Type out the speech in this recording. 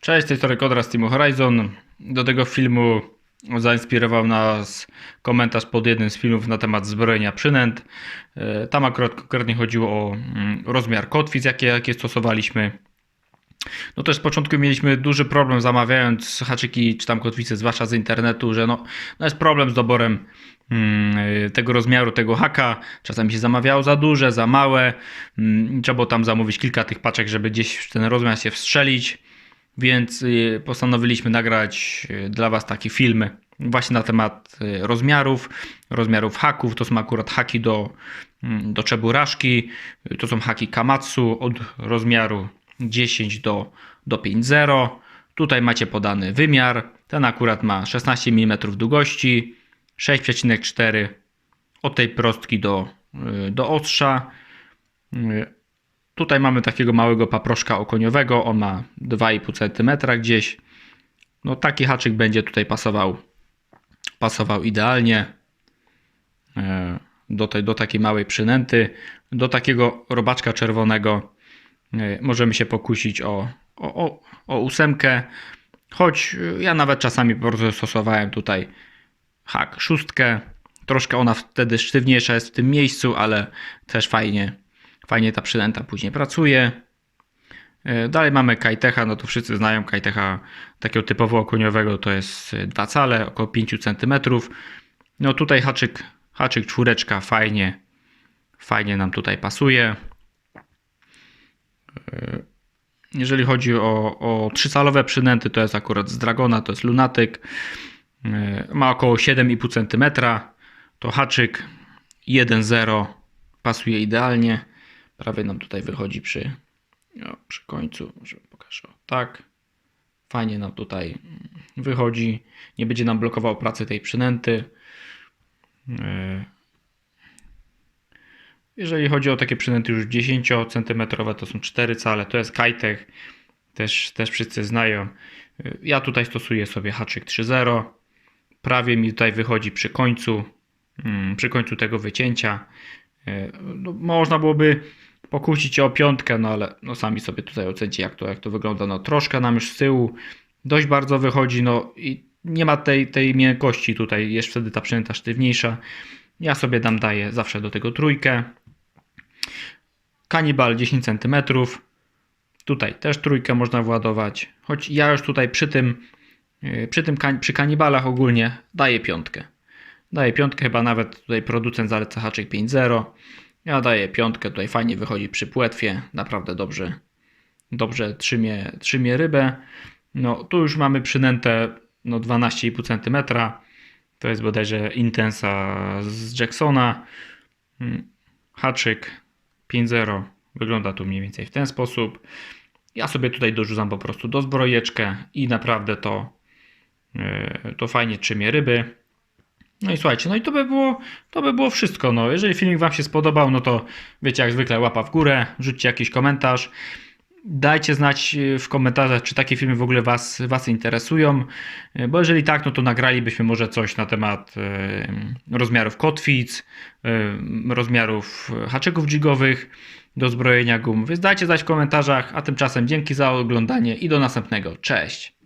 Cześć, z tej strony Kodra z Team Horizon. Do tego filmu zainspirował nas komentarz pod jednym z filmów na temat zbrojenia przynęt. E, Tam akurat konkretnie chodziło o mm, rozmiar kotwic, jakie, jakie stosowaliśmy. No też z początku mieliśmy duży problem zamawiając haczyki czy tam kotwice, zwłaszcza z internetu, że no, no jest problem z doborem mm, tego rozmiaru, tego haka. Czasami się zamawiało za duże, za małe. Mm, Trzeba było tam zamówić kilka tych paczek, żeby gdzieś w ten rozmiar się wstrzelić. Więc y, postanowiliśmy nagrać y, dla Was taki film właśnie na temat y, rozmiarów, rozmiarów haków. To są akurat haki do, mm, do czeburaszki. To są haki Kamatsu od rozmiaru 10 do, do 5,0. Tutaj macie podany wymiar. Ten akurat ma 16 mm długości, 6,4 od tej prostki do, do ostrza. Tutaj mamy takiego małego paproszka okoniowego. On ma 2,5 cm gdzieś. No taki haczyk będzie tutaj pasował, pasował idealnie e, do, tej, do takiej małej przynęty. Do takiego robaczka czerwonego e, możemy się pokusić o, o, o, o ósemkę. Choć e, ja nawet czasami po prostu stosowałem tutaj hak szóstkę. Troszkę ona wtedy sztywniejsza jest w tym miejscu, ale też fajnie, fajnie ta przynęta później pracuje. E, Dalej mamy Kajtecha, no to wszyscy znają Kajtecha takiego typowo okoniowego, to jest 2 cale, około 5 cm. No tutaj haczyk, haczyk czwóreczka fajnie, fajnie nam tutaj pasuje. E, Jeżeli chodzi o, o 3-calowe przynęty, to jest akurat z Dragona, to jest lunatyk. E, Ma około 7,5 cm. To haczyk 1,0 pasuje idealnie. Prawie nam tutaj wychodzi przy, o, przy końcu, może pokażę tak. Fajnie nam tutaj wychodzi. Nie będzie nam blokował pracy tej przynęty. E, Jeżeli chodzi o takie przynęty już 10 cm, to są 4 cale. To jest Kajtech. Też, też wszyscy znają. E, Ja tutaj stosuję sobie haczyk 3.0. Prawie mi tutaj wychodzi przy końcu, mm, przy końcu tego wycięcia. E, No, można byłoby pokusić o piątkę, no ale no sami sobie tutaj ocencie jak to, jak to wygląda. No troszkę nam już z tyłu dość bardzo wychodzi, no i nie ma tej, tej miękkości tutaj, jest wtedy ta przynęta sztywniejsza. Ja sobie dam daję zawsze do tego trójkę. Kanibal 10 cm. Tutaj też trójkę można władować. Choć ja już tutaj przy tym, yy, przy tym przy kanibalach ogólnie daję piątkę. Daję piątkę, chyba nawet tutaj producent zaleca haczyk 5.0. Ja daję piątkę, tutaj fajnie wychodzi przy płetwie, naprawdę dobrze, dobrze trzymie, trzymie rybę. No tu już mamy przynętę no 12,5 cm. To jest bodajże Intensa z Jacksona. Mm, Haczyk 5.0 wygląda tu mniej więcej w ten sposób. Ja sobie tutaj dorzucam po prostu do zbrojeczkę i naprawdę to, yy, to fajnie trzymie ryby. No i słuchajcie, no i to by było, to by było wszystko. No, jeżeli filmik Wam się spodobał, no to wiecie, jak zwykle łapa w górę, rzućcie jakiś komentarz. Dajcie znać y, w komentarzach, czy takie filmy w ogóle Was, was interesują, Y, bo jeżeli tak, no to nagralibyśmy może coś na temat y, rozmiarów kotwic, rozmiarów haczyków jigowych do zbrojenia gum. Więc dajcie znać w komentarzach, a tymczasem dzięki za oglądanie i do następnego. Cześć!